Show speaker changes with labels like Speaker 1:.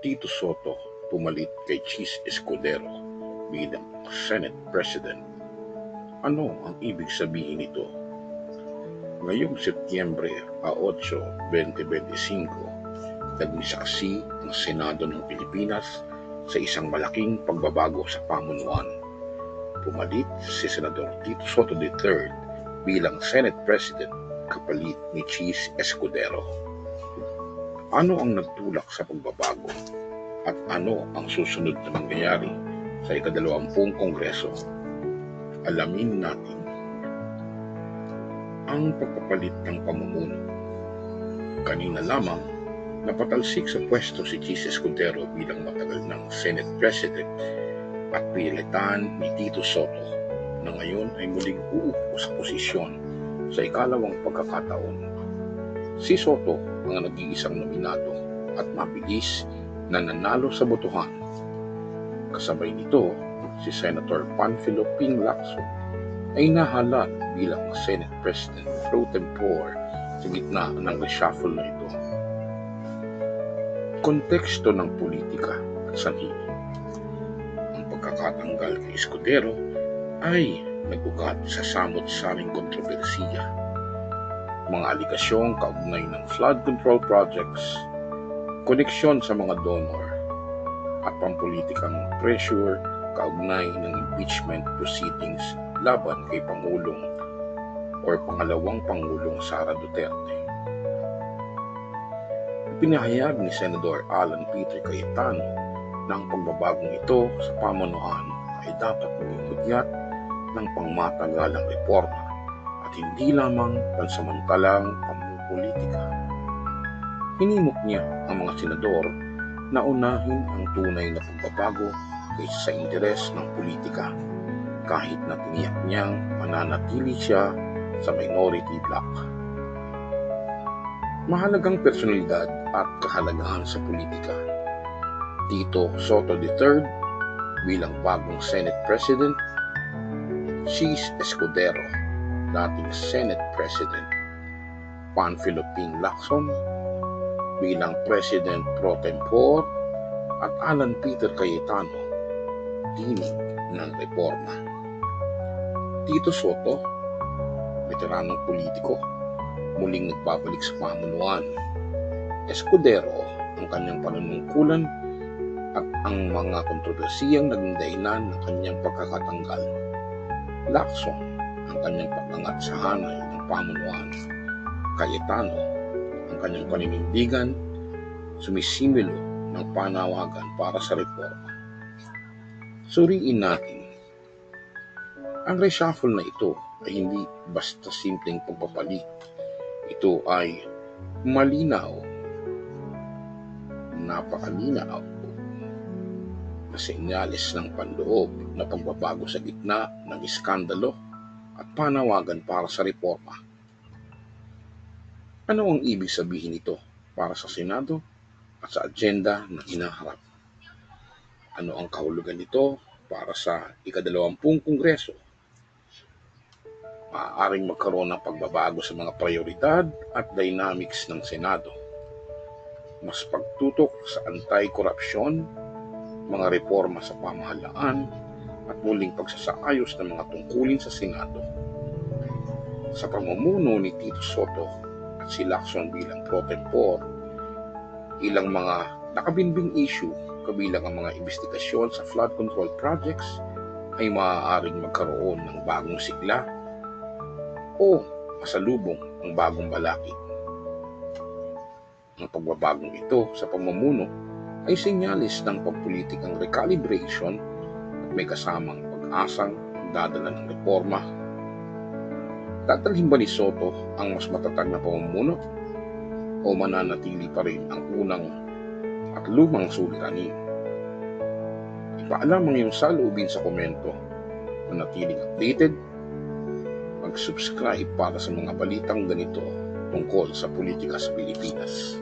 Speaker 1: Tito Soto pumalit kay Chis Escudero bilang Senate President. Ano ang ibig sabihin nito? Ngayong Setyembre 8, 2025, nagmisaksi ang Senado ng Pilipinas sa isang malaking pagbabago sa pamunuan. Pumalit si Senador Tito Soto III bilang Senate President kapalit ni Chis Escudero. Ano ang nagtulak sa pagbabago at ano ang susunod na mangyayari sa ikadalawampung kongreso? Alamin natin ang pagpapalit ng pamumuno. Kanina lamang, napatalsik sa pwesto si Chis Escudero bilang matagal ng Senate President at pinilitan ni Tito Soto na ngayon ay muling uupo sa posisyon sa ikalawang pagkakataon. Si Soto ang nag-iisang nominado at mabilis na nanalo sa botohan. Kasabay nito, si Senator Panfilo Ping Lacson ay nahalal bilang Senate President pro tempore sa gitna ng reshuffle na ito. Konteksto ng politika at sanhi. Ang pagkakatanggal kay Escudero ay nagugat sa samot-saring kontrobersiya. Mga aligasyong kaugnay ng flood control projects, koneksyon sa mga donor, at pampolitikang pressure kaugnay ng impeachment proceedings laban kay Pangulong or pangalawang Pangulong Sara Duterte. Pinahayag ni Senador Alan Peter Cayetano na ang pagbabagong ito sa pamunuan ay dapat maging hudyat ng pangmatagalang reforma at hindi lamang pansamantalang pamumulitika. Hinimok niya ang mga senador na unahin ang tunay na pagbabago kaysa sa interes ng politika kahit na tiniyak niyang mananatili siya sa minority bloc. Mahalagang personalidad at kahalagahan sa politika. Tito Soto III bilang bagong Senate President, Chis Escudero, dating Senate President, Panfilo Ping Lacson bilang President Pro Tempore at Alan Peter Cayetano, tinig ng reforma. Tito Soto, veteranong politiko, muling nagbabalik sa pamunuan. Escudero, ang kanyang panunungkulan at ang mga kontrobersiyang naging dahilan ng kanyang pagkakatanggal. Lacson, ang kanyang pagangat sa hanay ng pamunuan. Cayetano, ang kanyang paninindigan, sumisimilo ng panawagan para sa reforma. Suriin natin, ang reshuffle na ito ay hindi basta simpleng pagpapalit. Ito ay malinaw, napakalinaw na senyales ng panloob na pagbabago sa gitna ng iskandalo at panawagan para sa reforma. Ano ang ibig sabihin nito para sa Senado at sa agenda na hinaharap? Ano ang kahulugan nito para sa ikadalawampung kongreso? Maaaring magkaroon ng pagbabago sa mga prioridad at dynamics ng Senado. Mas pagtutok sa anti-korupsyon, mga reforma sa pamahalaan, at muling pagsasaayos ng mga tungkulin sa Senado. Sa pamumuno ni Tito Soto at si Lacson bilang pro tempore, ilang mga nakabinbing issue kabilang ang mga investigasyon sa flood control projects ay maaaring magkaroon ng bagong sigla o masalubong ang bagong balakid. Ang pagbabagong ito sa pamumuno ay senyalis ng pagpolitikang recalibration at may kasamang pag-asang dadala ng reforma. Tatalhin ba ni Soto ang mas matatag na pamumuno o mananatili pa rin ang unang at lumang suliranin? Ipaalam ang iyong saloobin sa komento na natiling updated mag-subscribe para sa mga balitang ganito tungkol sa politika sa Pilipinas.